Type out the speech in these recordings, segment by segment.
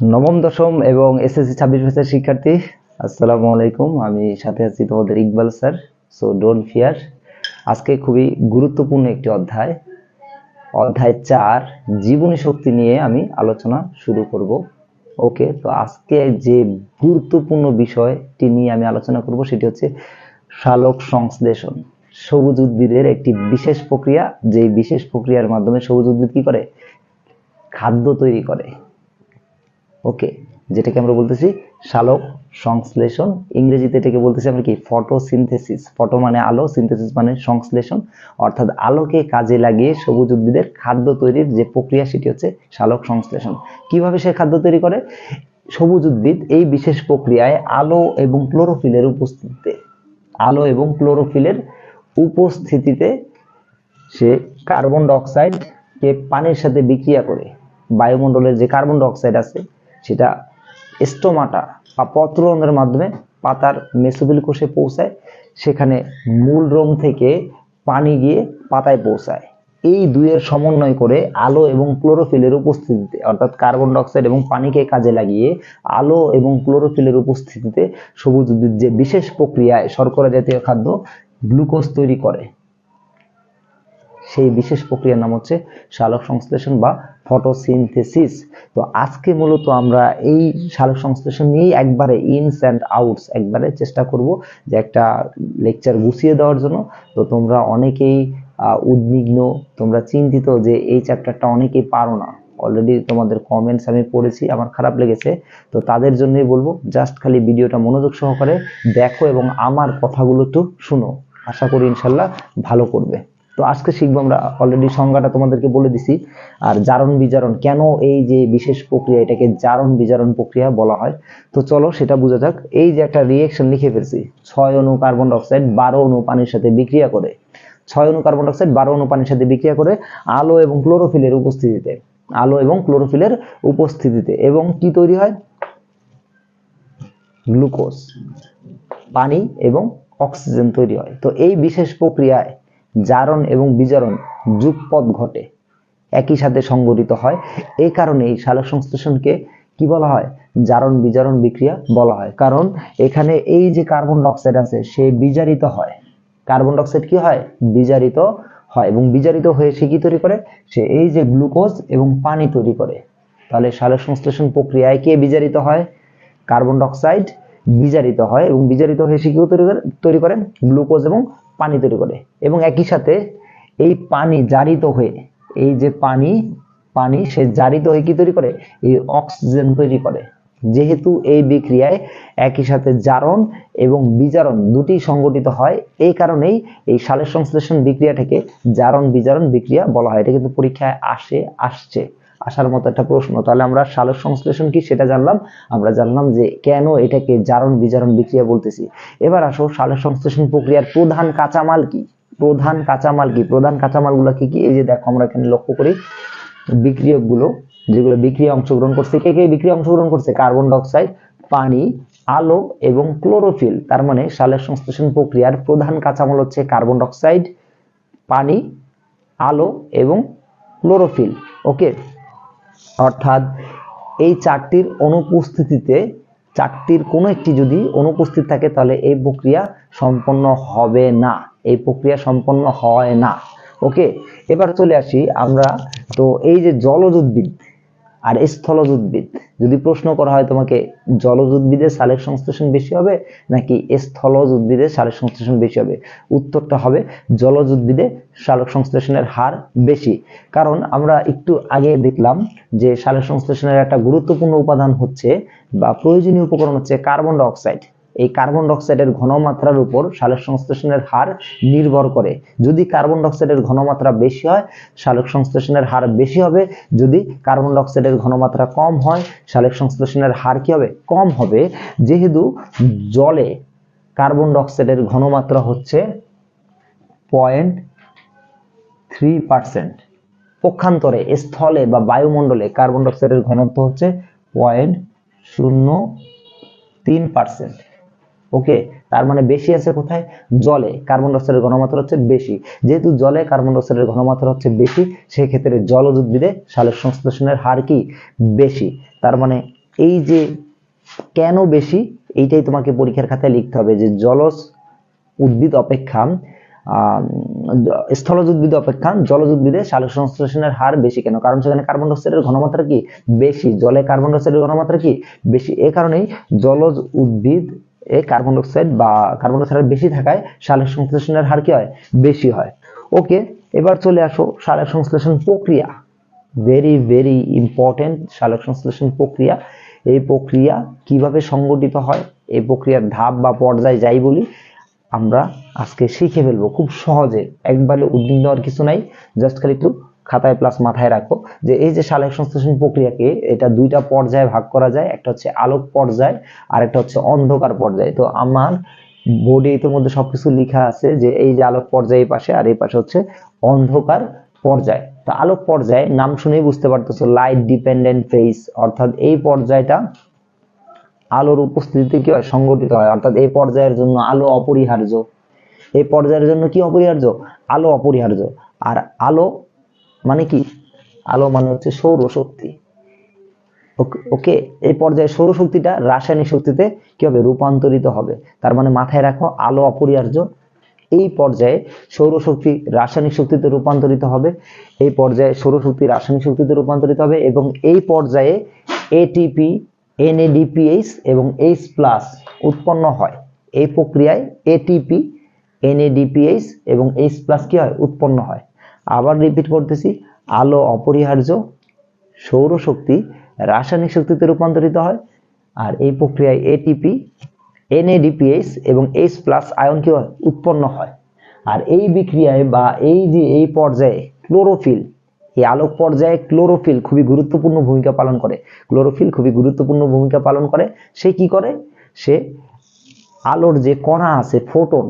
নবম, দশম এবং এসএসসি ছাব্বিশ বছরের শিক্ষার্থী। আসসালামু আলাইকুম, আমি সাথে আছি তোমাদের Iqbal sir. So don't fear আজকে খুবই গুরুত্বপূর্ণ একটি অধ্যায়। অধ্যায় চার, জীবনী শক্তি নিয়ে আমি আলোচনা শুরু করব। ওকে তো আজকে যে গুরুত্বপূর্ণ বিষয়টি নিয়ে আমি আলোচনা করব সেটি হচ্ছে সালোক সংশ্লেষণ। সবুজ উদ্ভিদের একটি বিশেষ প্রক্রিয়া যে বিশেষ প্রক্রিয়ার মাধ্যমে সবুজ উদ্ভিদ কি করে? খাদ্য তৈরি করে। ওকে, যেটাকে আমরা বলতেছি সালোক সংশ্লেষণ। ইংরেজিতে এটাকে বলতেছি আমরা কি? ফটোসিনথেসিস ফটো মানে আলো সিনথেসিস মানে সংশ্লেষণ। অর্থাৎ আলোকে কাজে লাগিয়ে সবুজ উদ্ভিদের খাদ্য তৈরির যে প্রক্রিয়া, সেটি হচ্ছে সালোক সংশ্লেষণ। কীভাবে সে খাদ্য তৈরি করে? সবুজ উদ্ভিদ এই বিশেষ প্রক্রিয়ায় আলো এবং ক্লোরোফিলের উপস্থিতিতে, আলো এবং ক্লোরোফিলের উপস্থিতিতে সে কার্বন ডাইঅক্সাইডকে পানির সাথে বিক্রিয়া করে। বায়ুমণ্ডলের যে কার্বন ডাইঅক্সাইড আছে সেটা স্টোমাটা বা পত্ররন্ধ্রের মাধ্যমে পাতার মেসোবিল কোষে পৌঁছায়, সেখানে মূল রোম থেকে পানি গিয়ে পাতায় পৌঁছায়। এই দুইয়ের সমন্বয় করে আলো এবং ক্লোরোফিলের উপস্থিতিতে, অর্থাৎ কার্বন ডাইঅক্সাইড এবং পানিকে কাজে লাগিয়ে আলো এবং ক্লোরোফিলের উপস্থিতিতে সবুজ উদ্ভিদ যে বিশেষ প্রক্রিয়ায় শর্করা জাতীয় খাদ্য গ্লুকোজ তৈরি করে। সেই বিশেষ প্রক্রিয়ার নাম হচ্ছে সালোক সংশ্লেষণ বা ফটোসিনথেসিস। তো আজকে মূলত আমরা এই সালোক সংশ্লেষণ নিয়েই একবারে ইনস অ্যান্ড আউটস একবারে চেষ্টা করব যে একটা লেকচার গুছিয়ে দেওয়ার জন্য। তো তোমরা অনেকেই উদ্বিগ্ন, তোমরা চিন্তিত যে এই চ্যাপ্টারটা অনেকেই পারো না। অলরেডি তোমাদের কমেন্টস আমি পড়েছি, আমার খারাপ লেগেছে। তো তাদের জন্যই বলব জাস্ট খালি ভিডিওটা মনোযোগ সহকারে দেখো এবং আমার কথাগুলো একটু শুনো। আশা করি ইনশাল্লাহ ভালো করবে। তো আজকে শিখব আমরা অলরেডি সংজ্ঞাটা তোমাদেরকে বলে দিছি। আর জারণ বিজারণ, কেন এই যে বিশেষ প্রক্রিয়া, এটাকে জারণ বিজারণ প্রক্রিয়া বলা হয়? তো চলো সেটা বোঝা যাক। এই যে একটা রিয়েকশন লিখে ফেলছি। ছয় অণু কার্বন ডাইঅক্সাইড বারো অণু পানির সাথে বিক্রিয়া করে। ছয় অণু কার্বন ডাইঅক্সাইড বারো অণু পানির সাথে বিক্রিয়া করে আলো এবং ক্লোরোফিলের উপস্থিতিতে। আলো এবং ক্লোরোফিলের উপস্থিতিতে। এবং কি তৈরি হয়? গ্লুকোজ পানি এবং অক্সিজেন তৈরি হয়। তো এই বিশেষ প্রক্রিয়ায় জারণ এবং বিজারণ যুগপৎ ঘটে। একই সাথে সংগঠিত হয়। এই কারণে এই সালোক সংশ্লেষণকে কি বলা হয়? জারণ, বিজারণ বিক্রিয়া বলা হয়। কারণ এখানে এই যে কার্বন ডাইঅক্সাইড আছে, সে বিজারিত হয়। কার্বন ডাইঅক্সাইড কি হয়? বিজারিত হয় এবং বিজারিত হয়ে সে কি তৈরি করে? সে এই যে গ্লুকোজ এবং পানি তৈরি করে। তাহলে সালোক সংশ্লেষণ প্রক্রিয়ায় কে বিজারিত হয়? কার্বন ডাইঅক্সাইড বিজারিত হয় এবং বিজারিত হয়ে সে তৈরি করে? তৈরি করে গ্লুকোজ এবং পানি তৈরি করে। এবং একই সাথে এই পানি জারিত হয়ে, এই যে পানি পানি সে জারিত হয়ে কি তৈরি করে? এই অক্সিজেন তৈরি করে। যেহেতু এই বিক্রিয়ায় একই সাথে জারণ এবং বিজারণ দুটি সংগঠিত হয়, এই কারণেই এই সালের সংশ্লেষণ বিক্রিয়াটাকে জারণ বিজারণ বিক্রিয়া বলা হয়। এটা কিন্তু পরীক্ষায় আসে, আসছে। আসার মতো একটা প্রশ্ন। তাহলে আমরা সালোক সংশ্লেষণ কি সেটা জানলাম? আমরা জানলাম যে কেন এটাকে জারণ বিজারণ বিক্রিয়া বলতেছি। এবার আসো সালোক সংশ্লেষণ প্রক্রিয়ার প্রধান কাঁচামাল কি? প্রধান কাঁচামাল কি? প্রধান কাঁচামালগুলো কি কি? এই যে দেখো, আমরা এখানে লক্ষ্য করি বিক্রিয়কগুলো, যেগুলো বিক্রিয়া অংশগ্রহণ করছে। কে কে বিক্রিয়া অংশগ্রহণ করছে? কার্বন ডাইঅক্সাইড, পানি, আলো এবং ক্লোরোফিল। তার মানে সালের সংশ্লেষণ প্রক্রিয়ার প্রধান কাঁচামাল হচ্ছে কার্বন ডাইঅক্সাইড, পানি, আলো এবং ক্লোরোফিল। ওকে? অর্থাৎ এই চারটির অনুপস্থিতিতে, চারটির কোনো একটি যদি অনুপস্থিত থাকে, তাহলে এই প্রক্রিয়া সম্পন্ন হবে না। এই প্রক্রিয়া সম্পন্ন হয় না। ওকে এবার চলে আসি আমরা। তো এই যে জলজ উদ্ভিদ আর স্থলজ উদ্ভিদ যদি প্রশ্ন করা হয় তোমাকে জলজ উদ্ভিদের সালের সংশ্লেষণ বেশি হবে নাকি স্থলজ উদ্ভিদের সালের সংশ্লেষণ বেশি হবে? উত্তরটা হবে জলজ উদ্ভিদে সালোক সংশ্লেষণের হার বেশি। কারণ আমরা একটু আগে দেখলাম যে সালের সংশ্লেষণের একটা গুরুত্বপূর্ণ উপাদান হচ্ছে বা প্রয়োজনীয় উপকরণ হচ্ছে কার্বন ডাইঅক্সাইড। এই কার্বন ডাইঅক্সাইডের ঘনমাত্রার উপর সালোক সংশ্লেষণের হার নির্ভর করে। যদি কার্বন ডাইঅক্সাইডের ঘনমাত্রা বেশি হয়, সালোক সংশ্লেষণের হার বেশি হবে। যদি কার্বন ডাইঅক্সাইডের ঘনমাত্রা কম হয়, সালোক সংশ্লেষণের হার কি হবে? কম হবে। যেহেতু জলে কার্বন ডাইঅক্সাইডের ঘনমাত্রা হচ্ছে পয়েন্ট থ্রি পার্সেন্ট। পক্ষান্তরে স্থলে বা বায়ুমণ্ডলে কার্বন ডাইঅক্সাইডের ঘনত্ব হচ্ছে পয়েন্ট শূন্য তিন পার্সেন্ট। ওকে তার মানে বেশি আছে কোথায়? জলে। কার্বন ডাইঅক্সাইডের ঘনমাত্রা হচ্ছে বেশি। যেহেতু জলে কার্বন ডাইঅক্সাইডের ঘনমাত্রা হচ্ছে বেশি সেই ক্ষেত্রে জলজ উদ্ভিদে সালোক সংশ্লেষণের হার কি? বেশি। তার মানে এই যে কেন বেশি, এইটাই তোমাকে পরীক্ষার খাতায় লিখতে হবে যে জলজ উদ্ভিদ অপেক্ষা স্থলজ উদ্ভিদ অপেক্ষা, জলজ উদ্ভিদে সালোক সংশ্লেষণের হার বেশি কেন? কারণ সেখানে কার্বন ডাইঅক্সাইডের ঘনমাত্রা কি? বেশি। জলে কার্বন ডাইঅক্সাইডের ঘনমাত্রা কি? বেশি। এ কারণেই জলজ উদ্ভিদ এ কার্বন ডাইঅক্সাইড বা কার্বন ডাইঅক্সাইড বেশি থাকায় সালোক সংশ্লেষণের হার কি হয়? বেশি হয়। ওকে, এবার চলে আসো সালোক সংশ্লেষণ প্রক্রিয়া। ভেরি ভেরি ইম্পর্টেন্ট সালোক সংশ্লেষণ প্রক্রিয়া। এই প্রক্রিয়া কীভাবে সংগঠিত হয়? এই প্রক্রিয়ার ধাপ বা পর্যায় যাই বলি, আমরা আজকে শিখে ফেলব খুব সহজে। একবারে উদ্বিগ্ন হওয়ার কিছু নাই জাস্ট খালি একটু খাতায় প্লাস মাথায় রাখো যে এই যে সালোক সংশ্লেষণ প্রক্রিয়াকে এটা দুইটা পর্যায়ে ভাগ করা যায়, একটা হচ্ছে আলোক পর্যায় আর একটা হচ্ছে অন্ধকার পর্যায়। তো আমার বোর্ডে এর মধ্যে সবকিছু লেখা আছে যে এই যে আলোক পর্যায় পাশে আর এই পাশে হচ্ছে অন্ধকার পর্যায়। তো আলোক পর্যায় নাম শুনেই বুঝতে পারতেছো লাইট ডিপেন্ডেন্ট ফেজ অর্থাৎ এই পর্যায়টা আলোর উপস্থিতিতে কি হয়? সংগঠিত হয়। অর্থাৎ এই পর্যায়ের জন্য আলো অপরিহার্য। এই পর্যায়ের জন্য কি অপরিহার্য? আলো অপরিহার্য। আর আলো মানে কি? আলো মানে হচ্ছে সৌরশক্তি ওকে- এই পর্যায়ে সৌরশক্তিটা রাসায়নিক শক্তিতে কি হবে রূপান্তরিত হবে? তার মানে মাথায় রাখো, আলো অপরিহার্য। এই পর্যায়ে সৌরশক্তি রাসায়নিক শক্তিতে রূপান্তরিত হবে। এই পর্যায়ে সৌরশক্তি রাসায়নিক শক্তিতে রূপান্তরিত হবে এবং এই পর্যায়ে এটিপি এনএডিপিএইচ এবং এইচ প্লাস উৎপন্ন হয়। এই প্রক্রিয়ায় এটিপি এনএডিপিএইচ এবং এইচ প্লাস কি হয়? উৎপন্ন হয়। আবার রিপিট করতেছি, আলো অপরিহার্য, সৌরশক্তি রাসায়নিক শক্তিতে রূপান্তরিত হয়, আর এই প্রক্রিয়ায় এটিপি এনএডিপিএস এবং এইচ প্লাস আয়ন কি উৎপন্ন হয়। আর এই বিক্রিয়ায় বা এই যে এই পর্যায়ে ক্লোরোফিল এই আলোক পর্যায়ে ক্লোরোফিল খুবই গুরুত্বপূর্ণ ভূমিকা পালন করে। ক্লোরোফিল খুবই গুরুত্বপূর্ণ ভূমিকা পালন করে। সে কি করে? সে আলোর যে কণা আছে ফোটন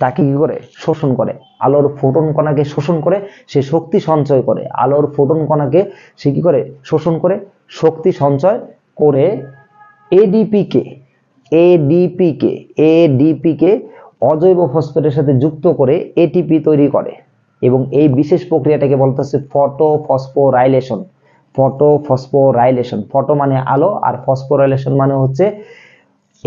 তাকে কি করে? শোষণ করে। আলোর ফোটন কণাকে শোষণ করে, সে শক্তি সঞ্চয় করে। আলোর ফোটন কণাকে সে কি করে? শোষণ করে, শক্তি সঞ্চয় করে এডিপি কে এডিপি কে এডিপি কে অজৈব ফসফেটের সাথে যুক্ত করে এটিপি তৈরি করে এবং এই বিশেষ প্রক্রিয়াটাকে বলতেছে ফটোফসফোরাইলেশন ফটোফসফোরাইলেশন ফটো মানে আলো আর ফসফোরাইলেশন মানে হচ্ছে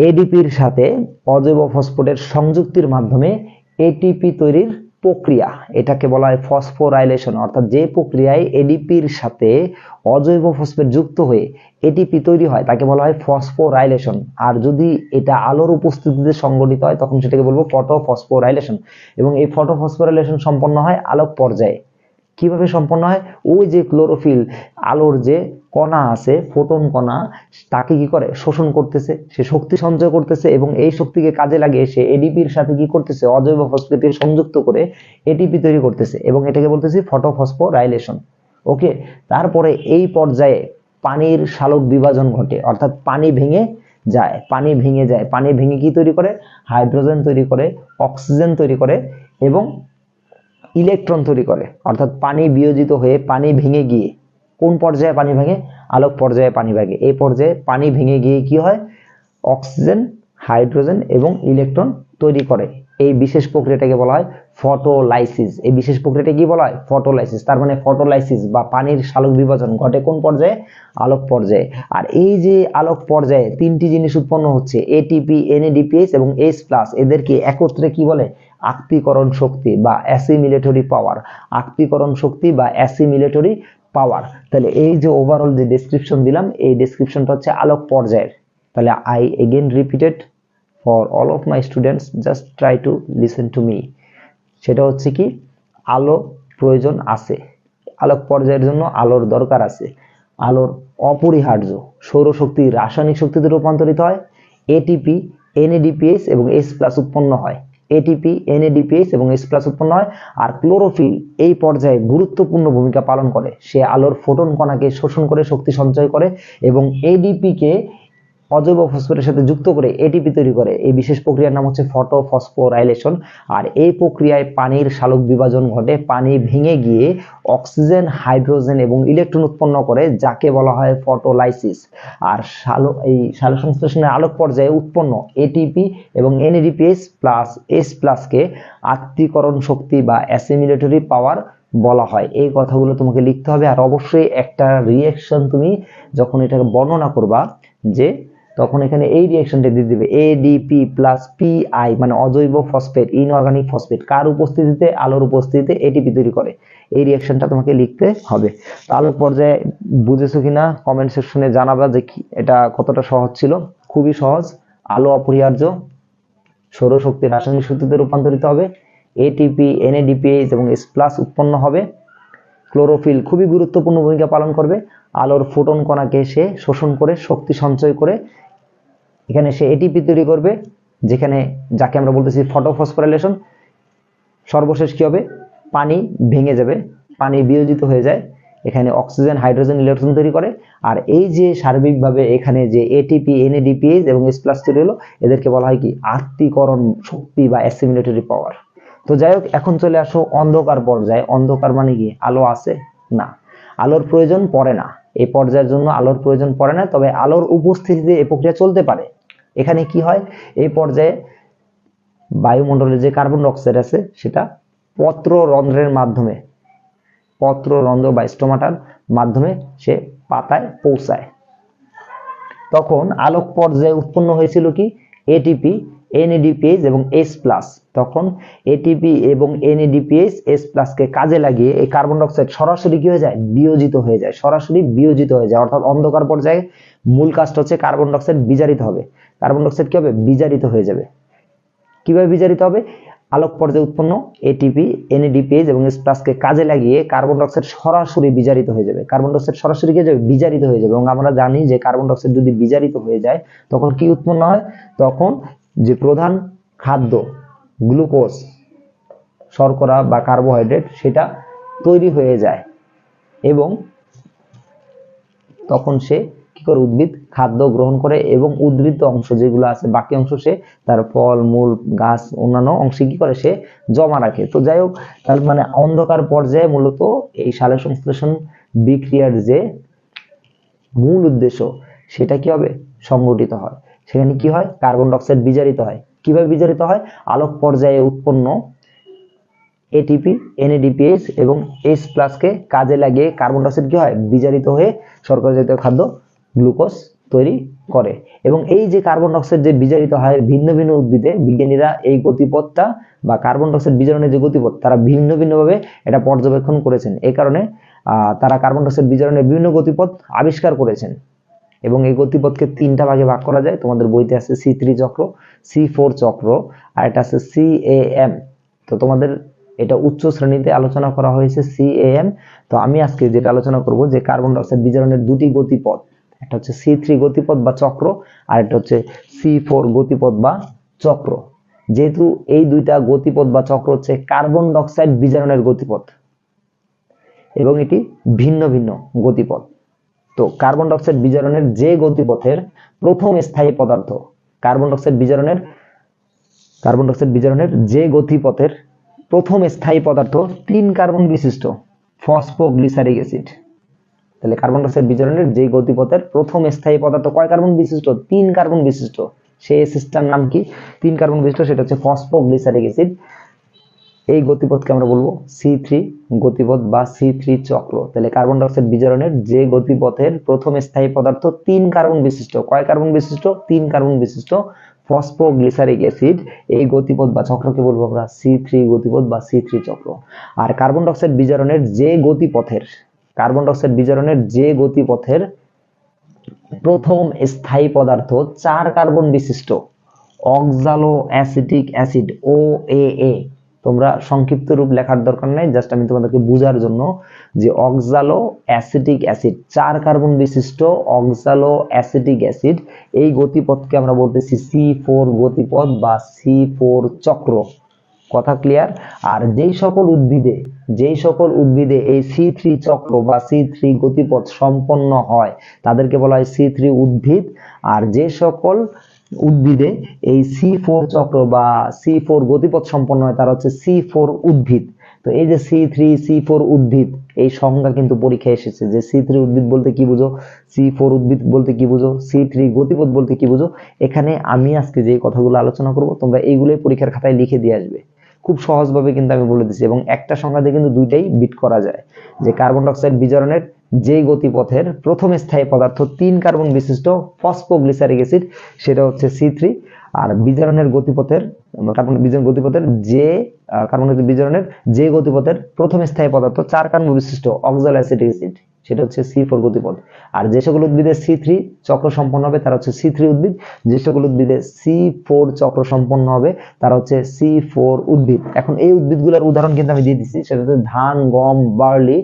এডিপির সাথে অজৈব ফসফেটের সংযুক্তির মাধ্যমে এটিপি তৈরির প্রক্রিয়া। এটাকে বলা হয় ফসফোরাইলেশন। অর্থাৎ যে প্রক্রিয়ায় এডিপির সাথে অজৈব ফসফেট যুক্ত হয়ে এটিপি তৈরি হয়, তাকে বলা হয় ফসফোরাইলেশন। আর যদি এটা আলোর উপস্থিতিতে সংগঠিত হয়, তখন সেটাকে বলব ফটোফসফোরাইলেশন। এবং এই ফটোফসফোরাইলেশন সম্পন্ন হয় আলোক পর্যায়ে। কীভাবে সম্পন্ন হয়? ওই যে ক্লোরোফিল, আলোর যে কণা আছে, ফোটন কণা, তাকে কি করে? শোষণ করতেছে, সে শক্তি সঞ্চয় করতেছে এবং এই শক্তিকে কাজে লাগিয়ে সে এডিপির সাথে কি করতেছে? অজৈব ফসফেটকে সংযুক্ত করে এটিপি তৈরি করতেছে এবং এটাকে বলতেছি ফটোফসফোরাইলেশন ওকে তারপরে এই পর্যায়ে পানির সালোক বিভাজন ঘটে, অর্থাৎ পানি ভেঙে যায়, পানি ভেঙে যায়। পানি ভেঙে কি তৈরি করে? হাইড্রোজেন তৈরি করে, অক্সিজেন তৈরি করে এবং ইলেকট্রন তৈরি করে, অর্থাৎ পানি বিয়োজিত হয়ে পানি ভেঙে গিয়ে কোন পর্যায়ে পানি ভাঙে? আলোক পর্যায়ে পানি ভাঙে। এই পর্যায়ে পানি ভেঙে গিয়ে কি হয়? অক্সিজেন, হাইড্রোজেন এবং ইলেকট্রন তৈরি করে। এই বিশেষ প্রক্রিয়াটাকে বলা হয় ফটোলাইসিস। এই বিশেষ প্রক্রিয়াটা কি বলা হয়? ফটোলাইসিস। তার মানে ফটোলাইসিস বা পানির সালোক বিভাজন ঘটে কোন পর্যায়ে? আলোক পর্যায়ে। আর এই যে আলোক পর্যায়ে তিনটি জিনিস উৎপন্ন হচ্ছে এটিপি এনএডিপিএস এবং এইচ প্লাস এদেরকে একত্রে কি বলে? আক্তীকরণ শক্তি বা অ্যাসিমিলেটরি পাওয়ার। আক্তীকরণ শক্তি বা অ্যাসিমিলেটরি পাওয়ার তাহলে এই যে ওভারঅল যে ডেসক্রিপশন দিলাম, এই ডেসক্রিপশনটা হচ্ছে আলোক পর্যায়ের। তাহলে I again repeated for all of my students just try to listen to me সেটা হচ্ছে কি, আলো প্রয়োজন আছে। আলোক পর্যায়ের জন্য আলোর দরকার আছে। আলোর অপরিহার্য সৌরশক্তি রাসায়নিক শক্তিতে রূপান্তরিত হয় এটিপি এনএডিপিএস এবং এস প্লাস উৎপন্ন হয়। এটিপি এনএডিপিএস এবং এস প্লাস উৎপন্ন হয়। আর ক্লোরোফিল এই পর্যায়ে গুরুত্বপূর্ণ ভূমিকা পালন করে। সে আলোর ফোটন কণাকে শোষণ করে শক্তি সঞ্চয় করে এবং এডিপি কে অজৈব ফসফেটের সাথে যুক্ত করে এটিপি তৈরি করে। এই বিশেষ প্রক্রিয়ার নাম হচ্ছে ফটোফসফোরাইলেশন আর এই প্রক্রিয়ায় পানির সালোক বিভাজন ঘটে। পানি ভেঙে গিয়ে অক্সিজেন হাইড্রোজেন এবং ইলেকট্রন উৎপন্ন করে, যাকে বলা হয় ফটোলাইসিস আর সালো এই সালো সংশ্লেষণের আলোক পর্যায়ে উৎপন্ন এটিপি এবং এনএডিপিএস প্লাস এস প্লাসকে আত্মীকরণ শক্তি বা অ্যাসিমিলেটরি পাওয়ার বলা হয়। এই কথাগুলো তোমাকে লিখতে হবে। আর অবশ্যই একটা রিয়েকশন তুমি যখন এটাকে বর্ণনা করবা যে তখন এখানে এই রিয়েকশনটা দিয়ে দিবে। এডিপি প্লাস পিআই মানে অজৈব ফসফেট ইনঅর্গানিক ফসফেট কার উপস্থিতিতে? আলোর উপস্থিতিতে এটিপি তৈরি করে। এই রিয়েকশনটা তোমাকে লিখতে হবে। তো আলোর পর্যায়ে বুঝেছ কিনা? কমেন্ট সেকশনে জানাবা যে এটা কতটা সহজ ছিল। খুবই সহজ। আলো অপরিহার্য। সৌরশক্তি রাসায়নিক শক্তিতে রূপান্তরিত হবে। এটিপি এনএডিপিএইচ এবং এস প্লাস উৎপন্ন হবে। ক্লোরোফিল খুবই গুরুত্বপূর্ণ ভূমিকা পালন করবে। আলোর ফোটন কণাকে সে শোষণ করে, শক্তি সঞ্চয় করে এখানে সে এটিপি তৈরি করবে, যেখানে যাকে আমরা বলতেছি ফটোফসফোরাইলেশন সর্বশেষ কি হবে? পানি ভেঙে যাবে, পানি বিয়োজিত হয়ে যায়, এখানে অক্সিজেন হাইড্রোজেন ইলেকট্রন তৈরি করে। আর এই যে সার্বিকভাবে এখানে যে এটিপি এনএডিপিএস এবং এস প্লাস তৈরি হলো, এদেরকে বলা হয় কি? আত্মীকরণ শক্তি বা অ্যাসিমিলেটরি পাওয়ার তো যাই হোক, এখন চলে আসো অন্ধকার পর্যায়ে। অন্ধকার মানে কি? আলো আছে? না। আলোর প্রয়োজন পড়ে না। এই পর্যায়ের জন্য আলোর প্রয়োজন পড়ে না, তবে আলোর উপস্থিতিতে এই প্রক্রিয়া চলতে পারে। এখানে কি হয়? এই পর্যায়ে বায়ুমণ্ডলে যে কার্বন ডাইঅক্সাইড আছে, সেটা পত্র রন্ধ্রের মাধ্যমে পত্র রন্ধ্র বা স্টোমাটার মাধ্যমে সে পাতায় পৌঁছায়। তখন আলোক পর্যায়ে উৎপন্ন হয়েছিল কি? এটিপি এনএডিপিএস এবং এস প্লাস তখন এটিপি এবং এনএডিপিএস এস প্লাসকে কাজে লাগিয়ে এই কার্বন ডাইঅক্সাইড সরাসরি কি হয়ে যায়? বিয়োজিত হয়ে যায়। সরাসরি বিয়োজিত হয়ে যায়। অর্থাৎ অন্ধকার পর্যায়ে মূল কাজটা হচ্ছে কার্বন ডাইঅক্সাইড বিজারিত হবে। কার্বন ডাইঅক্সাইড কি হবে? বিজারিত হয়ে যাবে। কীভাবে বিজারিত হবে? আলোক পর্যায়ে উৎপন্ন এটিপি এনএডিপিএস এবং প্লাসকে কাজে লাগিয়ে কার্বন ডাইঅক্সাইড সরাসরি বিজারিত হয়ে যাবে। কার্বন ডাইঅক্সাইড সরাসরি কি যাবে? বিজারিত হয়ে যাবে। এবং আমরা জানি যে কার্বন ডাইঅক্সাইড যদি বিজারিত হয়ে যায়, তখন কি উৎপন্ন হয়? তখন যে প্রধান খাদ্য গ্লুকোজ, শর্করা বা কার্বোহাইড্রেট, সেটা তৈরি হয়ে যায়। এবং তখন সে কি করে উদ্ভিদ, খাদ্য গ্রহণ করে এবং উদ্ভিদ অংশ যেগুলো আছে, বাকি অংশ সে তার ফল, মূল, গাছ, অন্যান্য অংশে কি করে? সে জমা রাখে। তো যাই হোক, তার মানে অন্ধকার পর্যায়ে মূলত এই সালোক সংশ্লেষণ বিক্রিয়ার যে মূল উদ্দেশ্য, সেটা কি হবে? সংগঠিত হয়। সেখানে কি হয়? কার্বন ডাইঅক্সাইড বিজারিত হয়। কীভাবে বিজারিত হয়? আলোক পর্যায়ে উৎপন্ন এটিপি এনএডিপিএস এবং এস প্লাসকে কাজে লাগিয়ে কার্বন ডাইঅক্সাইড কি হয়? বিজারিত হয়ে শর্করা জাতীয় খাদ্য গ্লুকোজ তৈরি করে। এবং এই যে কার্বন ডাইঅক্সাইড যে বিজারিত হয় ভিন্ন ভিন্ন উদ্ভিদে বিজ্ঞানীরা এই গতিপথটা বা কার্বন ডাইঅক্সাইড বিজারণের যে গতিপথ, তারা ভিন্ন ভিন্নভাবে এটা পর্যবেক্ষণ করেছেন। এই কারণে তারা কার্বন ডাইঅক্সাইড বিজারণের বিভিন্ন গতিপথ আবিষ্কার করেছেন। এবং এই গতিপথকে তিনটা ভাগে ভাগ করা যায়। তোমাদের বইতে আছে সি থ্রি চক্র, সি ফোর চক্র, আর এটা আছে সি এ এম। তো তোমাদের এটা উচ্চ শ্রেণীতে আলোচনা করা হয়েছে সি এ এম। তো আমি আজকে যেটা আলোচনা করব যে কার্বন ডাইঅক্সাইড বিজারণের দুটি গতিপথ। একটা হচ্ছে সি থ্রি গতিপথ বা চক্র, আর একটা হচ্ছে সি ফোর গতিপথ বা চক্র। যেহেতু এই দুইটা গতিপথ বা চক্র হচ্ছে কার্বন ডাইঅক্সাইড বিজারণের গতিপথ, এবং এটি ভিন্ন ভিন্ন গতিপথ। তো কার্বন ডাইঅক্সাইড বিজারণের যে গতিপথের প্রথম স্থায়ী পদার্থ, কার্বন ডাইঅক্সাইড বিজারণের, কার্বন ডাইঅক্সাইড বিজারণের যে গতিপথের প্রথম স্থায়ী পদার্থ তিন কার্বন বিশিষ্ট, ফসফোগ্লিসারিক অ্যাসিড। তাহলে কার্বন ডাইঅক্সাইড বিজারণের যে গতিপথের প্রথম স্থায়ী পদার্থ কয় কার্বন বিশিষ্ট? তিন কার্বন বিশিষ্ট। সেই অ্যাসিডটার নাম কি? তিন কার্বন বিশিষ্ট, সেটা হচ্ছে ফসফোগ্লিসারিক অ্যাসিড এই গতিপথকে আমরা বলব সি থ্রি গতিপথ বা সি থ্রি চক্র। তাহলে কার্বন ডাইঅক্সাইড বিজারণের যে গতিপথের প্রথম স্থায়ী পদার্থ তিন কার্বন বিশিষ্ট। কয় কার্বন বিশিষ্ট? তিন কার্বন বিশিষ্ট ফসফোগ্লিসারিক অ্যাসিড এই গতিপথ বা চক্রকে বলব আমরা সি থ্রি গতিপথ বা সি থ্রি চক্র। আর কার্বন ডাইঅক্সাইড বিজারণের যে গতিপথের কার্বন ডাইঅক্সাইড বিজারণের যে গতিপথের প্রথম স্থায়ী পদার্থ, চার কার্বন বিশিষ্ট অক্সালো অ্যাসিটিক অ্যাসিড ও এ তোমরা সংক্ষিপ্ত রূপ লেখার দরকার নাই, জাস্ট আমি তোমাদেরকে বোঝার জন্য যে অক্সালো অ্যাসিটিক অ্যাসিড চার কার্বন বিশিষ্ট অক্সালো অ্যাসিটিক অ্যাসিড এই গতিপথকে আমরা বলতেছি সি ফোর গতিপথ বা সি ফোর চক্র। কথা ক্লিয়ার আর যেই সকল উদ্ভিদে যেই সকল উদ্ভিদে এই সি থ্রি চক্র বা সি থ্রি গতিপথ সম্পন্ন হয়, তাদেরকে বলা হয় সি থ্রি উদ্ভিদ। আর যে সকল উদ্ভিদে এই সি ফোর চক্র বা সি ফোর গতিপথ সম্পন্ন হয়, তারা হচ্ছে সি ফোর উদ্ভিদ। তো এই যে সি থ্রি, সি ফোর উদ্ভিদ, এই সংজ্ঞা কিন্তু পরীক্ষায় এসেছে যে সি থ্রি উদ্ভিদ বলতে কি বুঝো, সি ফোর উদ্ভিদ বলতে কি বুঝো, সি থ্রি গতিপথ বলতে কি বুঝো, এখানে আমি আজকে যে কথাগুলো আলোচনা করব, তোমরা এইগুলোই পরীক্ষার খাতায় লিখে দিয়ে আসবে। খুব সহজভাবে কিন্তু আমি বলে দিচ্ছি এবং একটা সংখ্যা দিয়ে কিন্তু দুইটাই বিট করা যায়। যে কার্বন ডাইঅক্সাইড বিজারণের যে গতিপথের প্রথম স্থায়ী পদার্থ তিন কার্বন বিশিষ্ট ফসফোগ্লিসারিক অ্যাসিড সেটা হচ্ছে সি থ্রি আর বিজারণের গতিপথের কার্বন বিজারণ গতিপথের যে কার্বন বিজারণের যে গতিপথের প্রথম স্থায়ী পদার্থ চার কার্বন বিশিষ্ট অক্সাল অ্যাসিটিক অ্যাসিড সেটা হচ্ছে সি ফোর গতিপথ। আর যে সকল উদ্ভিদের সি থ্রি চক্র সম্পন্ন হবে, তারা হচ্ছে সি থ্রি উদ্ভিদ। যে সকল উদ্ভিদের সি ফোর চক্র সম্পন্ন হবে, তারা হচ্ছে সি ফোর উদ্ভিদ। এখন এই উদ্ভিদগুলোর উদাহরণ কিন্তু আমি দিয়ে দিচ্ছি সেটা হচ্ছে ধান, গম, বার্লি,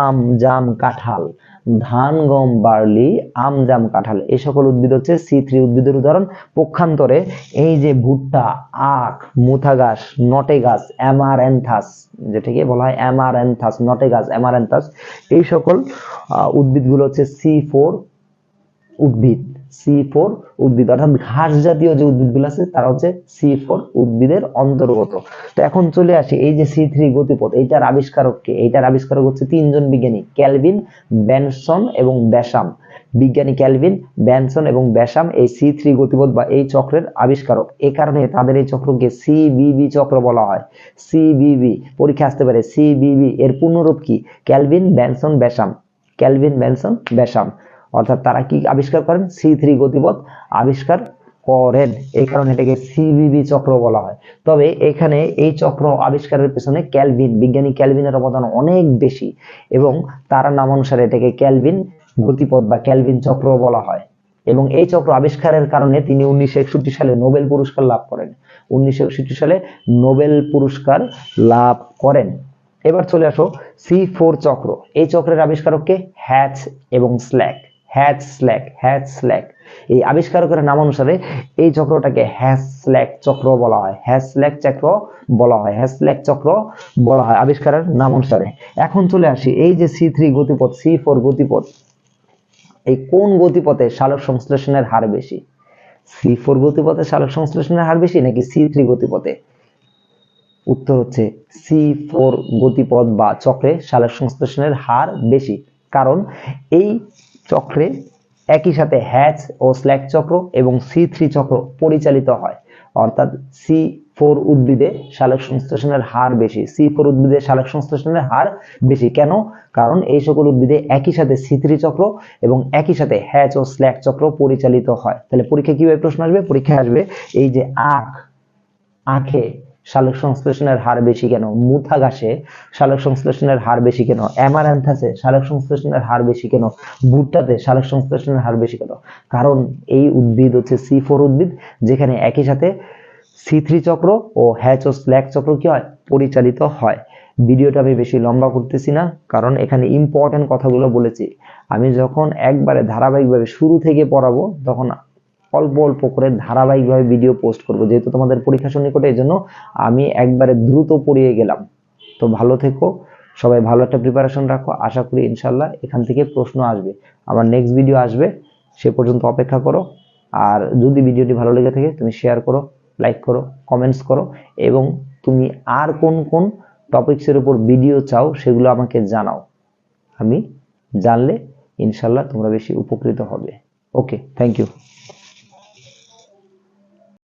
আম, জাম, কাঁঠাল। ধান, গম, বার্লি, আম, জাম, কাঁঠাল এই সকল উদ্ভিদ হচ্ছে সি থ্রি উদ্ভিদের উদাহরণ। পক্ষান্তরে এই যে ভুট্টা, আখ মুথা গাছ নটে গাছ অ্যামারেন্থাস যেটাকে বলা হয় অ্যামারেন্থাস নটে গাছ অ্যামারেন্থাস এই সকল উদ্ভিদগুলো হচ্ছে সি ফোর উদ্ভিদ। সি ফোর উদ্ভিদ, অর্থাৎ ঘাস জাতীয় যে উদ্ভিদগুলো আছে, তারা হচ্ছে সি ফোর উদ্ভিদের অন্তর্গত। তো এখন চলে আসি, এই যে সি থ্রি গতিপথ, এইটার আবিষ্কারক কে? এইটার আবিষ্কারক হচ্ছে তিনজন বিজ্ঞানী, ক্যালভিন, ব্যানসন এবং ব্যাসাম। বিজ্ঞানী ক্যালভিন, ব্যানসন এবং ব্যাসাম এই সি থ্রি গতিপথ বা এই চক্রের আবিষ্কারক। এ কারণে তাদের এই চক্রকে সিবিবি চক্র বলা হয়। সিবিবি পরীক্ষা আসতে পারে। সিবিবি এর পূর্ণরূপ কি? Calvin, Benson, Bassham. Calvin, Benson, Bassham. অর্থাৎ তারা কি আবিষ্কার করেন? সি থ্রি গতিপথ আবিষ্কার করেন। এই কারণে এটাকে সিবিবি চক্র বলা হয়। তবে এখানে এই চক্র আবিষ্কারের পেছনে ক্যালভিন, বিজ্ঞানী ক্যালভিনের অবদান অনেক বেশি এবং তার নাম অনুসারে এটাকে ক্যালভিন গতিপথ বা ক্যালভিন চক্র বলা হয়। এবং এই চক্র আবিষ্কারের কারণে তিনি উনিশশো একষট্টি সালে নোবেল পুরস্কার লাভ করেন। উনিশশো একষট্টি সালে নোবেল পুরস্কার লাভ করেন। এবার চলে আসো সি ফোর চক্র। এই চক্রের আবিষ্কারককে হ্যাচ এবং Slack. Hatch Slack Hatch Slack. এই আবিষ্কারকের নাম অনুসারে এই চক্রটাকে হ্যাচ স্ল্যাক চক্র বলা হয়। হ্যাচ স্ল্যাক চক্র বলা হয়। হ্যাচ স্ল্যাক চক্র বলা হয় আবিষ্কারের নাম অনুসারে। এখন চলে আসি এই যে সি থ্রি গতিপথ, সি ফোর গতিপথ। এই কোন গতিপথে সালোক সংশ্লেষণের হার বেশি? সি ফোর গতিপথে সালোক সংশ্লেষণের হার বেশি নাকি সি থ্রি গতিপথে? উত্তর হচ্ছে সি ফোর গতিপথ বা চক্রে সালোক সংশ্লেষণের হার বেশি। কারণ এই চক্রে একই সাথে হ্যাচ ও স্ল্যাক চক্র এবং সি থ্রি চক্র পরিচালিত হয়। অর্থাৎ সি ফোর উদ্ভিদে সালোক সংশ্লেষণের হার বেশি। সি ফোর উদ্ভিদে সালোক সংশ্লেষণের হার বেশি। কেন? কারণ এই সকল উদ্ভিদে একই সাথে সি থ্রি চক্র এবং একই সাথে হ্যাচ ও স্ল্যাক চক্র পরিচালিত হয়। তাহলে পরীক্ষা কীভাবে প্রশ্ন আসবে? পরীক্ষা আসবে এই যে আখ, আখে সালোক সংশ্লেষণের হার বেশি কেন? মুথা ঘাসে সালোক সংশ্লেষণের হার বেশি কেন? অ্যামারান্থাসে সালোক সংশ্লেষণের হার বেশি কেন? ভুট্টাতে সালোক সংশ্লেষণের হার বেশি কেন? কারণ এই উদ্ভিদ হচ্ছে সি ফোর উদ্ভিদ, যেখানে একই সাথে সি থ্রি চক্র ও হ্যাচ ও স্ল্যাক চক্র কি হয়? পরিচালিত হয়। ভিডিওটা আমি বেশি লম্বা করতেছি না, কারণ এখানে ইম্পর্টেন্ট কথাগুলো বলেছি। আমি যখন একবারে ধারাবাহিকভাবে শুরু থেকে পড়াবো, তখন অল্প অল্প করে ধারাবাহিকভাবে ভিডিও পোস্ট করব। যেহেতু তোমাদের পরীক্ষা সন্নিকটে এই জন্য আমি একবারে দ্রুত পড়িয়ে গেলাম। তো ভালো থেকো, সবাই ভালো একটা প্রিপারেশন রাখো। আশা করি ইনশাল্লাহ এখান থেকে প্রশ্ন আসবে। আবার নেক্সট ভিডিও আসবে, সে পর্যন্ত অপেক্ষা করো। আর যদি ভিডিওটি ভালো লেগে থাকে, তুমি শেয়ার করো লাইক করো কমেন্টস করো। এবং তুমি আর কোন কোন টপিকসের উপর ভিডিও চাও, সেগুলো আমাকে জানাও। আমি জানলে ইনশাল্লাহ তোমরা বেশি উপকৃত হবে। Okay thank you